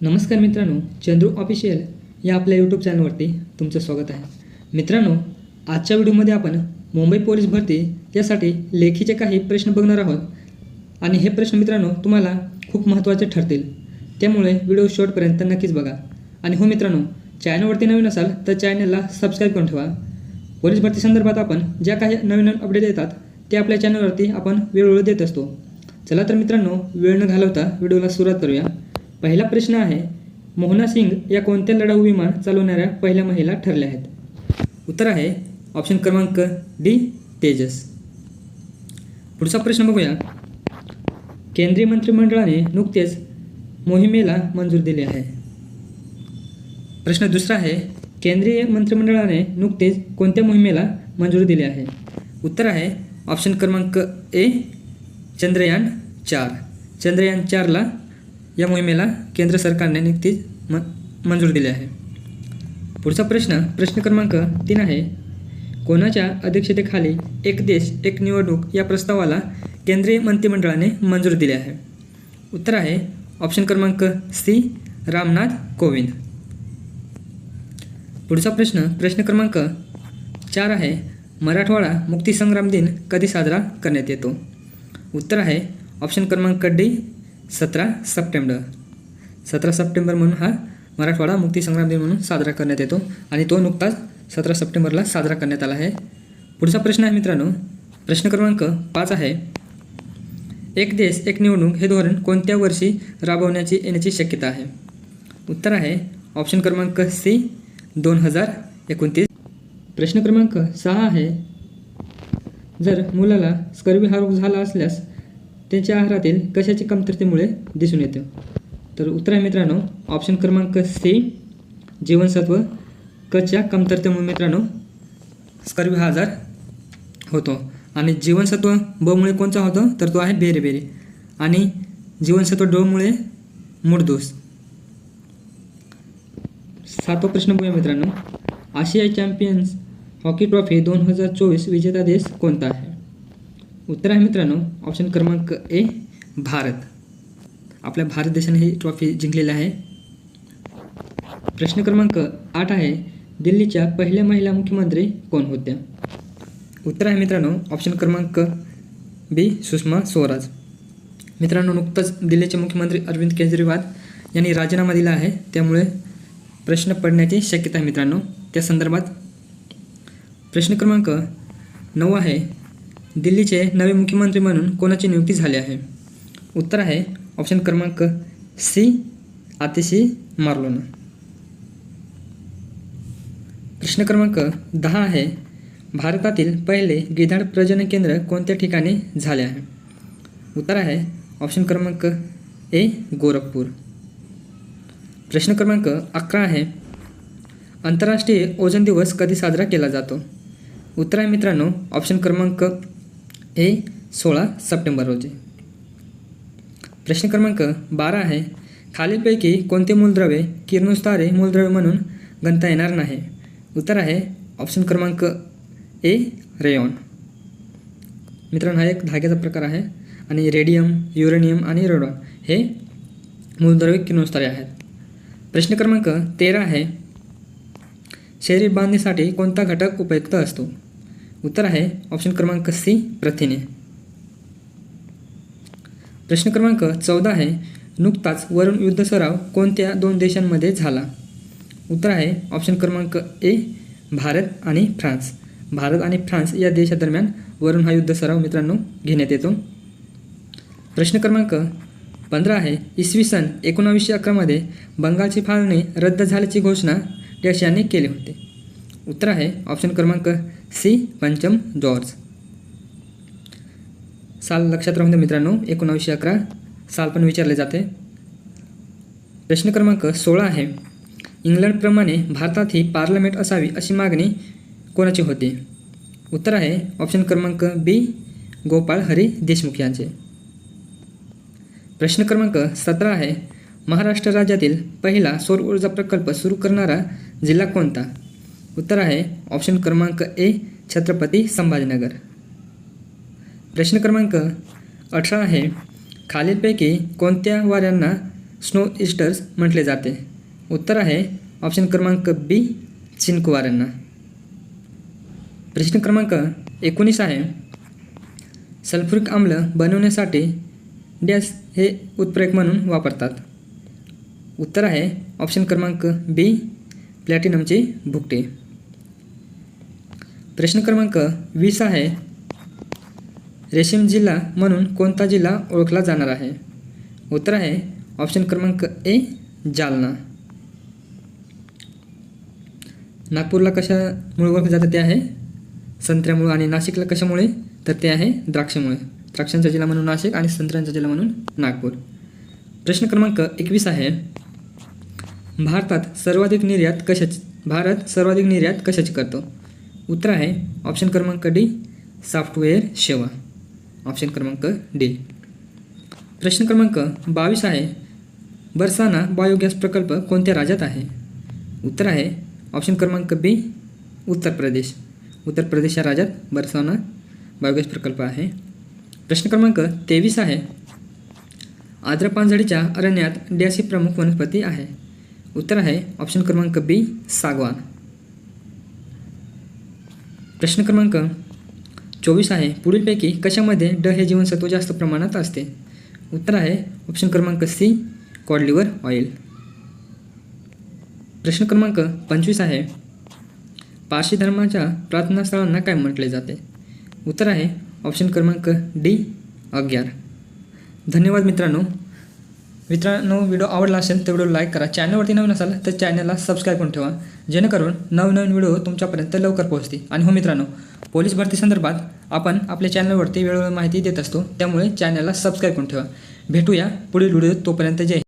नमस्कार मित्रांनो चंद्रू ऑफिशियल या आपल्या यूट्यूब चॅनलवरती तुमचं स्वागत आहे. मित्रांनो आजच्या व्हिडिओमध्ये आपण मुंबई पोलीस भरती यासाठी लेखीचे काही प्रश्न बघणार आहोत. आणि हे प्रश्न मित्रांनो तुम्हाला खूप महत्त्वाचे ठरतील. त्यामुळे व्हिडिओ शेवटपर्यंत नक्कीच बघा. आणि हो मित्रांनो चॅनलवरती नवीन असाल तर चॅनलला सबस्क्राईब करून ठेवा. पोलीस भरती संदर्भात आपण ज्या काही नवीन नवीन अपडेट येतात ते आपल्या चॅनलवरती आपण वेळोवेळी देत असतो. चला तर मित्रांनो वेळ न घालवता व्हिडिओला सुरुवात करूया. पहिला प्रश्न आहे मोहना सिंग या कोणत्या लढाऊ विमान चालवणाऱ्या पहिल्या महिला ठरल्या आहेत? उत्तर आहे ऑप्शन क्रमांक डी तेजस. पुढचा प्रश्न बघूया. केंद्रीय मंत्रिमंडळाने नुकतेच मोहिमेला मंजूर दिली आहे. प्रश्न दुसरा आहे केंद्रीय मंत्रिमंडळाने नुकतेच कोणत्या मोहिमेला मंजुरी दिली आहे? उत्तर आहे ऑप्शन क्रमांक ए चंद्रयान चार. चंद्रयान चारला या मोहिमेला केंद्र सरकारने नुकतीच म मंजूर दिली आहे. पुढचा प्रश्न प्रश्न क्रमांक तीन आहे. कोणाच्या अध्यक्षतेखाली एक देश एक निवडणूक या प्रस्तावाला केंद्रीय मंत्रिमंडळाने मंजूर दिले आहे? उत्तर आहे ऑप्शन क्रमांक सी रामनाथ कोविंद. पुढचा प्रश्न प्रश्न क्रमांक चार आहे. मराठवाडा मुक्तीसंग्राम दिन कधी साजरा करण्यात येतो? उत्तर आहे ऑप्शन क्रमांक डी सतरा सप्टेंबर. सतरा सप्टेंबर म्हणून हा मराठवाडा मुक्तीसंग्राम दिन म्हणून साजरा करण्यात येतो आणि तो नुकताच सतरा सप्टेंबरला साजरा करण्यात आला आहे. पुढचा प्रश्न आहे मित्रांनो प्रश्न क्रमांक पाच आहे. एक देश एक निवडणूक हे धोरण कोणत्या वर्षी राबवण्याची येण्याची शक्यता आहे? उत्तर आहे ऑप्शन क्रमांक सी दोन हजार एकोणतीस. प्रश्न क्रमांक सहा आहे. जर मुलाला स्कर्वी हा रोग झाला असल्यास त्याच्या आहारातील कशाची कमतरतेमुळे दिसून येतं? तर उत्तर आहे मित्रांनो ऑप्शन क्रमांक सी जीवनसत्व कच्या कमतरतेमुळे मित्रांनो स्कर्वी हा आजार होतो. आणि जीवनसत्व बमुळे कोणता होतो? तर तो आहे बेरे आणि जीवनसत्व डोमुळे मूळदोष सातवा प्रश्न बघूया मित्रांनो. आशियाई चॅम्पियन्स हॉकी ट्रॉफी दोन हजार चोवीस विजेता देश कोणता आहे? उत्तर आहे मित्रांनो ऑप्शन क्रमांक ए भारत. आपल्या भारत देशाने ही ट्रॉफी जिंकलेली आहे. प्रश्न क्रमांक आठ आहे दिल्लीच्या पहिल्या महिला मुख्यमंत्री कोण होत्या? उत्तर आहे मित्रांनो ऑप्शन क्रमांक बी सुषमा स्वराज. मित्रांनो नुकतंच दिल्लीचे मुख्यमंत्री अरविंद केजरीवाल यांनी राजीनामा दिला आहे. त्यामुळे प्रश्न पडण्याची शक्यता आहे मित्रांनो. त्या संदर्भात प्रश्न क्रमांक नऊ आहे दिल्लीचे नवे मुख्यमंत्री म्हणून कोणाची नियुक्ती झाली आहे? उत्तर आहे ऑप्शन क्रमांक सी आतिशी मार्लोना. प्रश्न क्रमांक दहा आहे भारतातील पहिले गिधाड प्रजनन केंद्र कोणत्या ठिकाणी झाले आहे? उत्तर आहे ऑप्शन क्रमांक ए गोरखपूर. प्रश्न क्रमांक अकरा आहे आंतरराष्ट्रीय ओजन दिवस कधी साजरा केला जातो? उत्तर आहे मित्रांनो ऑप्शन क्रमांक हे सोळा सप्टेंबर रोजी. प्रश्न क्रमांक बारा आहे खालीलपैकी कोणते मूलद्रव्ये किरणोत्सारे मूलद्रव्य म्हणून गणता येणार नाही? उत्तर आहे ऑप्शन क्रमांक ए रेयॉन मित्रांनो हा एक धाग्याचा प्रकार आहे आणि रेडियम युरेनियम आणि रेडॉन हे मूलद्रव्य किरणोत्सारे आहेत. प्रश्न क्रमांक तेरा आहे शरीर बांधणीसाठी कोणता घटक उपयुक्त असतो? उत्तर आहे ऑप्शन क्रमांक सी प्रथिने. प्रश्न क्रमांक चौदा आहे नुकताच वरुण युद्ध सराव कोणत्या दोन देशांमध्ये झाला? उत्तर आहे ऑप्शन क्रमांक ए भारत आणि फ्रान्स. भारत आणि फ्रान्स या देशादरम्यान वरुण हा युद्ध सराव मित्रांनो घेण्यात येतो. प्रश्न क्रमांक पंधरा आहे इसवी सन एकोणावीसशे अकरामध्ये बंगालची फाळणी रद्द झाल्याची घोषणा डॅश यांनी केली होती. उत्तर आहे ऑप्शन क्रमांक सी. पंचम जॉर्ज. साल लक्षात राहून द्या मित्रांनो एकोणावीसशे अकरा. साल पण विचारले जाते. प्रश्न क्रमांक सोळा आहे. इंग्लंडप्रमाणे भारतातही पार्लमेंट असावी अशी मागणी कोणाची होती? उत्तर आहे ऑप्शन क्रमांक बी गोपाळ हरी देशमुख यांचे. प्रश्न क्रमांक सतरा आहे महाराष्ट्र राज्यातील पहिला सौर ऊर्जा प्रकल्प सुरू करणारा जिल्हा कोणता? उत्तर आहे ऑप्शन क्रमांक ए छत्रपती संभाजीनगर. प्रश्न क्रमांक अठरा आहे खालीलपैकी कोणत्या वाऱ्यांना स्नो इस्टर्स म्हटले जाते? उत्तर आहे ऑप्शन क्रमांक बी चिनकुवारांना प्रश्न क्रमांक एकोणीस आहे सल्फ्युरिक आम्ल बनवण्यासाठी डॅश हे उत्प्रेक म्हणून वापरतात. उत्तर आहे ऑप्शन क्रमांक बी प्लॅटिनमची भुकटे. प्रश्न क्रमांक वीस आहे. रेशीम जिल्हा म्हणून कोणता जिल्हा ओळखला जाणार आहे? उत्तर आहे ऑप्शन क्रमांक ए जालना. नागपूरला कशामुळे ओळखलं जातं ते आहे? संत्र्यामुळे आणि नाशिकला कशामुळे? तर ते आहे द्राक्षामुळे. द्राक्षांचा जिल्हा म्हणून नाशिक आणि संत्र्यांचा जिल्हा म्हणून नागपूर. प्रश्न क्रमांक एकवीस आहे. भारतात सर्वाधिक निर्यात कशाची भारत सर्वाधिक निर्यात कशाची करतो? उत्तर आहे ऑप्शन क्रमांक डी सॉफ्टवेअर सेवा. ऑप्शन क्रमांक डी प्रश्न क्रमांक बावीस आहे बरसाना बायोगॅस प्रकल्प कोणत्या राज्यात आहे? उत्तर आहे ऑप्शन क्रमांक बी उत्तर प्रदेश. उत्तर प्रदेश या राज्यात बरसाना बायोगॅस प्रकल्प आहे. प्रश्न क्रमांक तेवीस आहे आद्रपानझडीच्या अरण्यात डॅसी प्रमुख वनस्पती आहे. उत्तर आहे ऑप्शन क्रमांक बी सागवान. प्रश्न क्रमांक चोवीस आहे. पुढीलपैकी कशामध्ये ड हे जीवनसत्व जास्त प्रमाणात असते? उत्तर आहे ऑप्शन क्रमांक सी कॉडलिव्हर ऑइल प्रश्न क्रमांक पंचवीस आहे. पारशी धर्माच्या प्रार्थनास्थळांना काय म्हटले जाते? उत्तर आहे ऑप्शन क्रमांक डी अग्यार धन्यवाद मित्रांनो. मित्रांनो व्हिडिओ आवडला असेल तर व्हिडिओ लाईक करा. चॅनलवरती नवीन असाल तर चॅनलला सबस्क्राईब करून ठेवा. जेणेकरून नवनवीन व्हिडिओ तुमच्यापर्यंत लवकर पोहोचतील. आणि हो मित्रांनो पोलीस भरती संदर्भात आपण आपल्या चॅनलवरती वेळोवेळी माहिती देत असतो. त्यामुळे चॅनलला सबस्क्राईब करून ठेवा. भेटूया पुढील व्हिडिओ तोपर्यंत जय